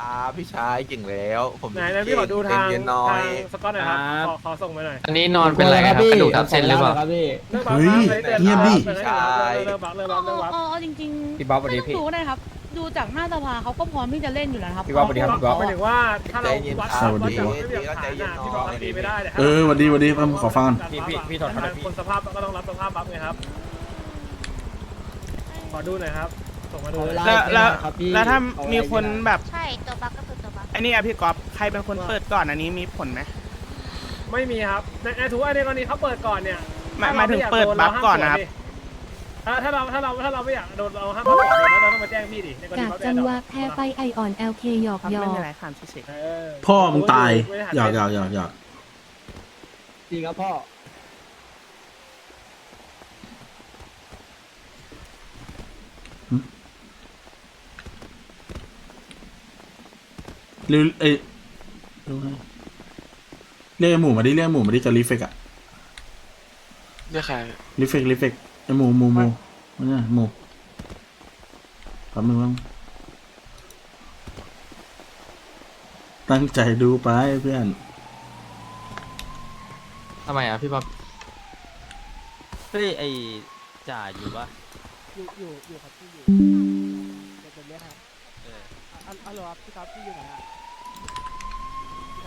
ครับพี่ชายเก่งแล้ว ผมไหนนะพี่ขอดูทางเย็นๆหน่อทางยสกอตหน่อยครับครับขอขอส่งมาหน่อยอันนี้นอนเป็นไรครับกระดูกทับเส้นหรือเปล่า ครับพี่เรื่องบัฟเฮ้ยครับเงียบดิ เรื่องบัฟเรื่องบัฟเรื่องบัฟเรื่องบัฟอ๋อจริงๆพี่บ๊อบสวัสดีไม่พี่ต้องดูก็ได้ครับ ดูจากหน้าสภาเขาก็พร้อมที่จะเล่นอยู่แล้วนะครับพี่บ๊อบสวัสดีครับพี่บ๊อบ หมายถึงว่าถ้าเราใจเย็นวัดครับวัดจากสวัไม่สดีมีหลักฐานใจเย็นน่ะหน่อยพี่บอกว่าตีไม่ได้แต่ถ้าเออหวัดดีหวัดดีผมขอฟังก่อน พี่พี่พี่ถอดถ้าถอดพี่ คนสภาพก็ต้องรับสภาพบัฟไงครับ ขอดูหน่อยครับ ส่งมาดูหน่อยแล้วแล้วแล้วถ้ามีคนแบบใช่ตัวบัฟก็คือตัวบัฟไอ้นี่อะพี่กอฟใครเป็นคนเปิดก่อนอันนี้มีผลไหมไม่มีครับในในถือว่าในกรณีเขาเปิดก่อนเนี่ยหมายหมายถึงเปิดบัฟก่อนนะครับถ้าถ้าเราถ้าเราถ้าเราไม่อยากโดนเราห้ามบัฟก่อนเลยแล้วเราต้องมาแจ้งพี่ดิในกรณีจากบัฟจังหวะแดดแพ้ไปไออ่อน LK หยอกครับหยอไม่กมีอะไรถามเฉยเออพ่อมึงตายหยอกหยอกหยอกหยอกจริงครับพ่อ เรียกเอ้ยเรียกไอ้หมูมาดิเรียกไอ้หมูมาดิจะรีเฟกอะเรียกใครรีเฟกรีเฟกไอ้หมูหมูหมูมันเนี่ยหมูแป๊บนึงบ้างตั้งใจดูไปเพื่อนทำไมอะพี่บ๊อบเฮ้ยไอจ่าอยู่ปะอยู่อยู่อยู่ครับพี่อยู่เดี๋ยวผมเรียกครับเออ อันอันเหรอครับพี่ครับพี่อยู่ไหนอะพี่ครับ ส่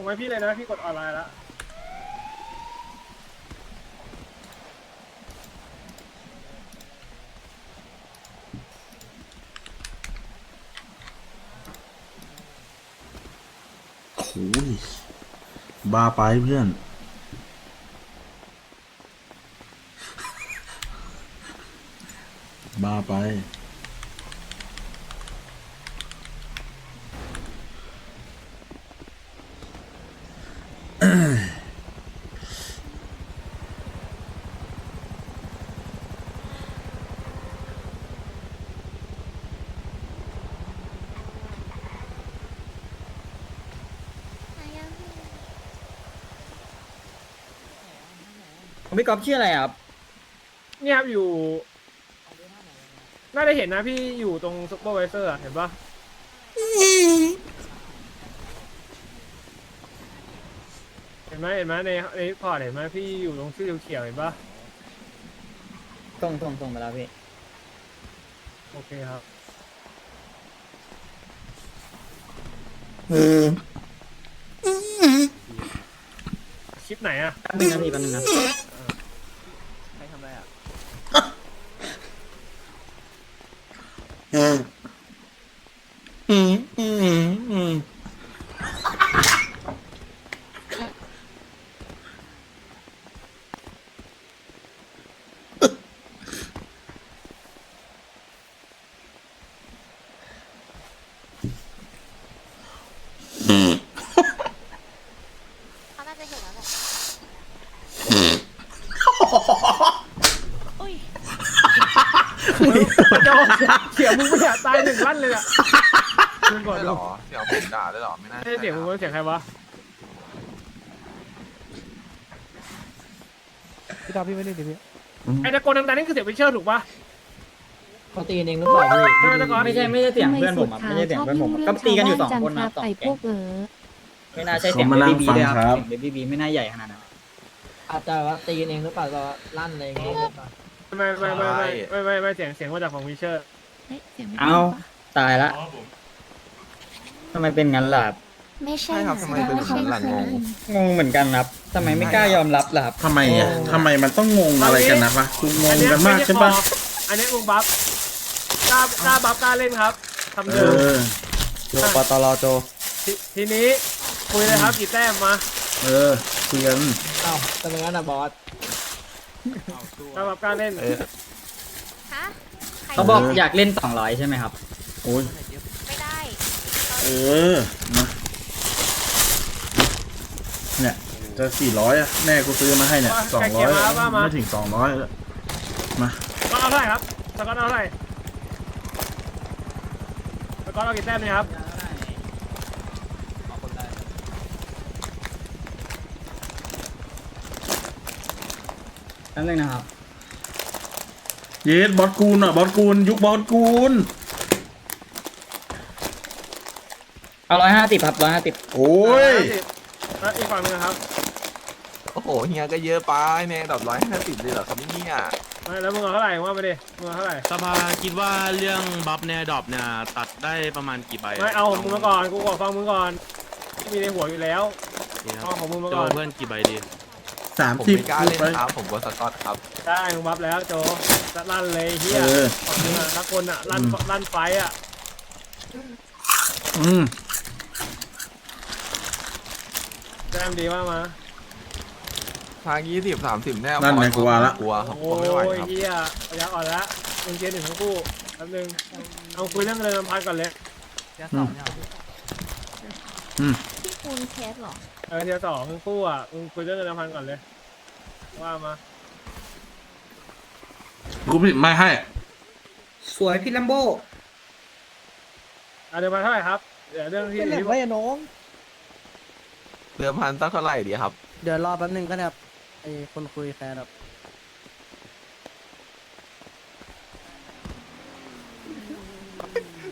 งไว้พี่เลยนะพี่กดออนไลน์แล้ว หบาไปเพื่อน บาไป พี่ก๊อฟชื่ออะไรครับเนี่ยครับอยู่ น่าจะเห็นนะพี่อยู่ตรงซุปเปอร์ไวเซอร์อะเห็นปะเห็นไหมเห็นไหมในในพอร์ตเห็นไหมพี่อยู่ตรงชื่อเขียวๆเห็นปะส่งส่งส่งมาแล้วพี่ โอเคครับ คลิปไหนอะ แป๊บนึงนะพี่แป๊บนึงนะ ใครทำอะไรอะ เขาน่าจะเห็นแล้วแหละอุ้ยจะบอกเสียงมึงไม่อยากตายหนึ่งลั่นเลยอะมึงก่อนได้ดูหรอเสียงผมด่าได้หรอไม่น่าไม่ใช่เสียงมึงเป็นเสียงใครวะพี่ก๊อฟพี่ไม่ได้ดิพี่ไอ้ตะโกนดังๆนี่คือเสียงวิเชอร์ถูกปะ เขาตีกันเองหรือเปล่าพี่ใช่ไหมตะก๊อตไม่ใช่ไม่ใช่เสียงทำไมเพื่อนผสุมดอะขาไม่ใช่เสียงชอบเพื่อนผยุ่มงอะเรื่ก็องตีชาวกันอยู่สบ้าอนงจังคนคนะรับสองไอพแก๊วงกเออไม่น่าใช่เสียงเขามาเบนั่งบี้บีฟังเลยคครัรับบเสียงเบบี้บีไม่น่าใหญ่ขนาดนั้นอาจจะว่าตีกันเองหรือเปล่าก็ลั่นอะไรอย่างเงี้ยหรือเปล่าไม่ไม่ไม่ไม่ไม่ไม่ไม่เสียงเสียงมาจากของวิเชอร์เฮ้ยเสียงไม่เอ้าได้ปะตายละทำไมเป็นงั้นล่ะครับไม่ใช่ใช่ครับทำไมเป็นแบบนั้นล่ะงง งงเหมือนกันครับทำไมไม่กล้ายอมรับล่ะครับ ทำไมอะทำไมมันต้องงงอะไรกันนะวะคุณงงกันมากใช่ปะ อันนี้ลุงบัฟกล้ากล้าบัฟกล้าเล่นครับทำเอเดิมอโจปตลโจทีทีนี้คุยเลยครับกี่แต้มมาเออคุยกันเอ้าแต่เป็นงั้นนะบอสกล้าบัฟกล้าเล่นเออฮะใครเขาบอกอยากเล่น 200 ใช่ไหมครับ โอ้ยไม่ได้เออมาเนี่ยจะสี่ร้อยอะแม่กูซื้อมาให้เนี่ยสองร้อยไม่ถึงสองร้อยมาก็ เอาเท่าไหร่ครับสกอตเอาเท่าไหร่ก็เอากี่แต้มเนี่ยครับนั่นเลยนะครับ เยสบอสกูลอะบอสกูลยุคบอสกูลเอาร้อยห้าสิบครับร้อยห้าสิบโอ้ยแล้วอีกฝั่งหนึงนะครับ โอ้โหเฮียก็เยอะไปแน่ดอกร้อยห้าสิบเลยเหรอครับเนี่ยไม่ แล้วมึงเอาเท่าไหร่ว่าไปดิมึงเอาเท่าไหร่สภาคิดว่าเรื่องบัฟในดอปเนี่ยตัดได้ประมาณกี่ใบะไม่เอาของมึงมาก่อนกูขอฟังมึงก่อนที่มีในหัวอยู่แล้วนี่คเอารับของมึงมาโจก่อนเพื่อนกี่ใบดีสามผมสิบไม่กล้าเล่นครับผมกลัวสกอตครับได้มึงบัฟแล้วโจจะลั่นเลยเฮียเออของมึงอะทักคนอะลั่นอืมลั่นไฟอะอืมแต้มดีว่ามา ทางยี่สิบสามสิบแน่นั่นไงกูว่าละ กลัวครับโอ้ผมไม่ไหวยครับ เฮียระยะอ่อนละมึงเกณฑ์หนึ่งทั้งคู่แป๊บนึงเอาคุยเรื่องเงินพันก่อนเลยอืมอืมพี่คูณเคสเหรอ เออเทียร์สองทั้งคู่อะมึงคุยเรื่องเงินพันก่อนเลย ว่ามากูผิดไม่ให้ สวยพี่ลัมโบอะเดี๋ยวมาเท่าไหร่ครับเดี๋ยวเรื่องที่ที่น้อง เรือพันสักเท่าไหร่ดีครับ เดี๋ยวรอแป๊บนึงก็ได้ครับ ไอ้คนคุยแฟนครับ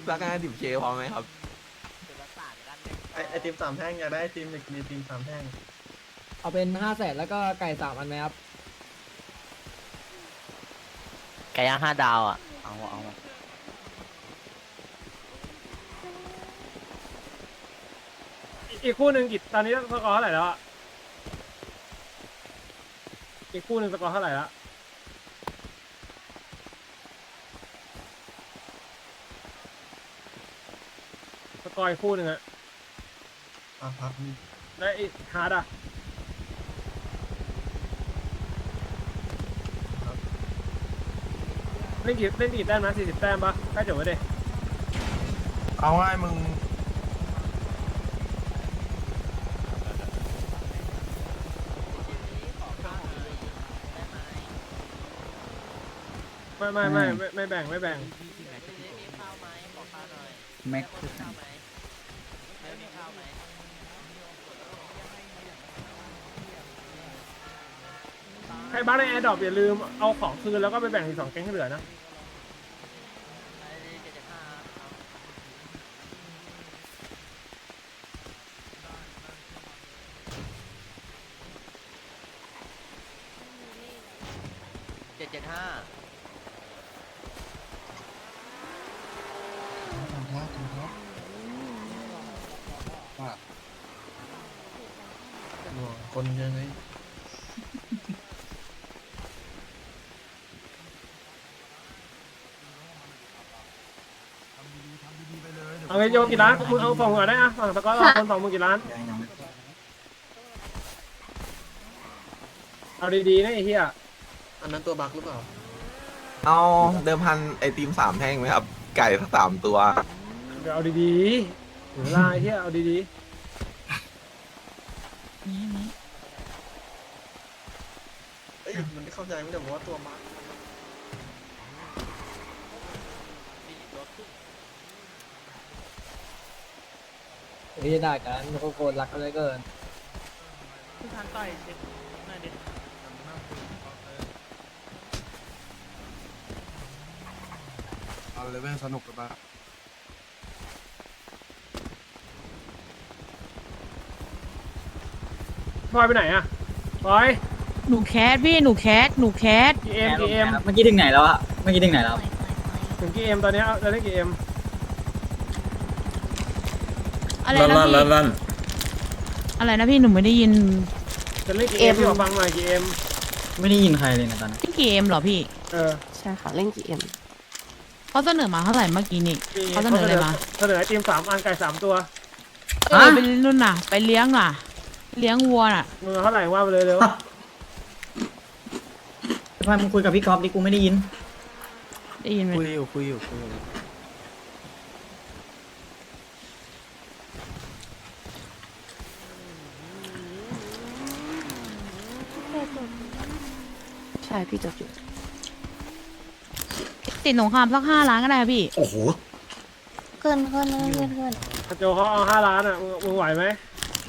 สักห้าสิบเคพอไหมครับ ไอไอทีมสามแท่งอยากได้ไอทีมอีกมีทีมสามแท่งเอาเป็นห้าแสนแล้วก็ไก่สามอันไหมครับ ไก่ย่างห้าดาวอะ เอาเอาอีกคู่หนึ่งกี่ตอนนี้สกอร์เท่าไหร่แล้วอะ อีกคู่หนึ่งสกอร์เท่าไหร่ละสกอร์อีกคู่หนึ่งอะอะพักแล้วอีกฮาร์ดอะเล่นกี่เล่นกี่แต้มนะสี่สิบแต้มปะใกล้จบแล้วดิเอาง่ายมึง ไม่ไม่ไม่ไม่ไม่แบ่งไม่แบ่งแม็กใครบ้านในแอร์ดรอปอย่าลืมเอาของคืนแล้วก็ไปแบ่งอีกสองแก๊งที่เหลือนะเจ็ดเจ็ดห้า คนเยอะเลยเอาไงโยกี่ล้านมึงเอาฝั่งมึงก่อนได้อะฝั่งตะก้อเอาคนฝั่งมึงกี่ล้านเอาดีๆนะไอ้เหี้ยอันนั้นตัวบักหรือเปล่า เอาเดิมพันไอติมสามแท่งไหมครับ ไก่สักสามตัว เดี๋ยวเอาดีๆถึงเวลาไอ้เหี้ยเอาดีเอ้ย มันไม่เข้าใจไม่ได้บอกว่าตัวบักพี่ได้กันโคโคนรักกันเลยเกินพี่ทันต่อยเช็คหน่อยดิเอาเลยเว้ยสนุกกันปะๆพลอยไปไหนอะพลอย หนูแคสพี่หนูแคสหนูแคสกี่เอ็มกี่เอ็มเมื่อกี้ถึงไหนแล้วอะเมื่อกี้ถึงไหนแล้ว ถึงกี่เอ็มตอนนี้เอาเราเล่นกี่เอ็มอะไรลั่นนะลั่นพี่ลั่นลั่นอะไรนะพี่หนูไม่ได้ยินจะเล่นกี่เอ็มพี่ขอฟังหน่อยกี่เอ็มไม่ได้ยินใครเลยนะตอนนั้นพี่กี่เอ็มเหรอพี่เออใช่ค่ะเล่นกี่เอ็มเขาเสนอมาเท่าไหร่เมื่อกี้นี่กี่เขาเสนออะไรมาเสนอไอติมสามอันไก่สามตัวเออเป็นรุ่นน่ะ ไปเลี้ยงน่ะ เลี้ยงวัวน่ะมึงเอาเท่าไหร่ว่าไปเลยเร็ว พายมึงคุยกับพี่กอล์ฟดิกูไม่ได้ยิน ได้ยินไหมคุยอยู่คุยอยู่คุยอยู่ใช่พี่จดอยู่ติดสงครามสักห้าล้านก็ได้ค่ะพี่ โอ้โหเคขึ้นขึ้นขึ้นขึ้นโจเขาเอาห้าล้านอะมึงมึงไหวไหม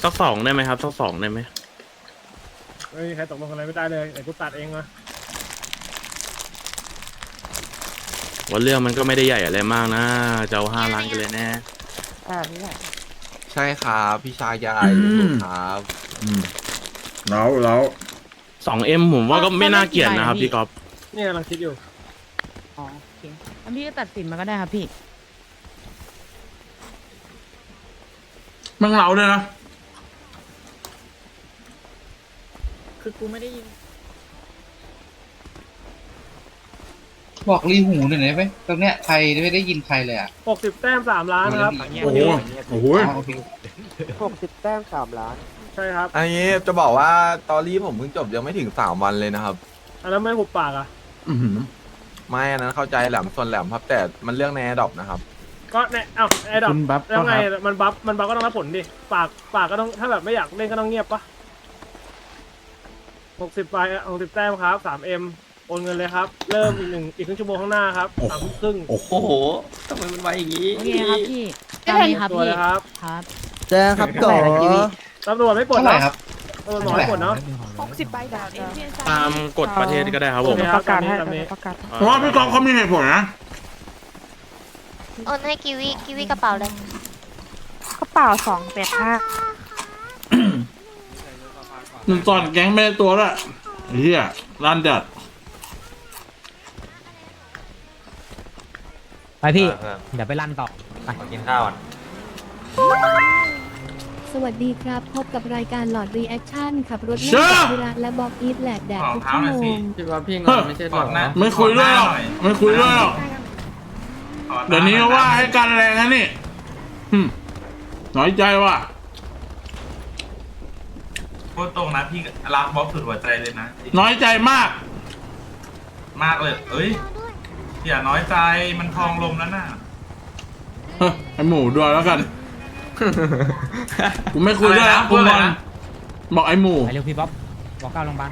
สักสองได้ไหมครับสักสองได้ไหมไม่มีใครตกลงอะไรไม่ได้เลยเดี๋ยวกูตัดเองมา ว่าเรื่องมันก็ไม่ได้ใหญ่อะไรมากนะจะเอาห้าล้านกันเลยแน่ใช่ครับพี่ชายใหญ่อืม ครับอืมแล้วแล้วสองเอ็มผมว่าก็ไม่น่าเกลียดนะครับพี่ก๊อฟนี่กำลังคิดอยู่ อ๋อโอเคงั้นพี่ก็ตัดสินมาก็ได้ครับพี่มันเหลาเลยนะคือกูไม่ได้ยิน บอกรีหูหน่อยได้ไหมตรงเนี้ยใครไม่ได้ยินใครเลยอะ หกสิบแต้มสามล้านนะครับ โอ้โหโอ้โหอ๋อโอเคใช่ครับ อันนี้จะบอกว่าตอรี่ผมเพิ่งจบยังไม่ถึงสามวันเลยนะครับ อันนั้นไม่หุบปากอะ อื้อหือไม่อันนั้นเข้าใจแหลมส่วนแหลมครับ แต่มันเรื่องในดอปนะครับ ก็เนี่ยเอ้าไอ้ดอกคุณบัฟแล้วไงครับมันบัฟมันบัฟก็ต้องรับผลดิ ปากปากก็ต้องถ้าแบบไม่อยากเล่นก็ต้องเงียบปะหกสิบใบหกสิบแต้มครับสามเอ็ม โอนเงินเลยครับ เริ่มอีกหนึ่งอีกครึ่งชั่วโมงข้างหน้าครับสามทุ่มครึ่งโอ้โหโอ้โหทำไมมันไวอย่างนี้ โอเคครับพี่ตามนี้ครับตัวพี่เลยครับครับ แจ้งครับต่อตำรวจไม่ปลดเท่าไหร่เนาะครับ ตำรวจบอกไม่ปลดเนาะ หกสิบใบดาวเองตามกฎประเทศก็ได้ครับผโอมเคครับตามนี้ตามนี้เพราะว่าพี่กองเขามีเหตุผลนะ โอนให้กิวีกิวีกระเป๋าเลยกระเป๋าสองแปดห้าหนึ่งตอนแก๊งไม่ได้ตัวละเฮียร้านจัด ไปพี่เดี๋ยวไปลั่นต่อไปกินข้าวก่อนสวัสดีครับ พบกับรายการหลอดรีแอคชั่นขับรถเชื่อธุระและบอกอีทแหลกแดดทุกชั่วโมง พี่ว่าพี่งอนไม่ใช่หรอไม่คุยด้วยหรอกไม่คุยด้วยหรอกเดี๋ยวนี้ก็ว่าให้การแรงนะนี่หึน้อยใจว่ะพูดตรงนะพี่รักบ๊อบสุดหัวใจเลยนะน้อยใจมาก มากเลย เอ้ย อย่าน้อยใจมันทองลมแล้วน่ะเฮ้ยไอหมูด้วยแล้วกัน กูไม่คุยด้วยแล้วอะไรนะกูงอนอะไรนะบอกไอหมูไปเร็วพี่บ๊อบบอกเก้าโรงพยาบาล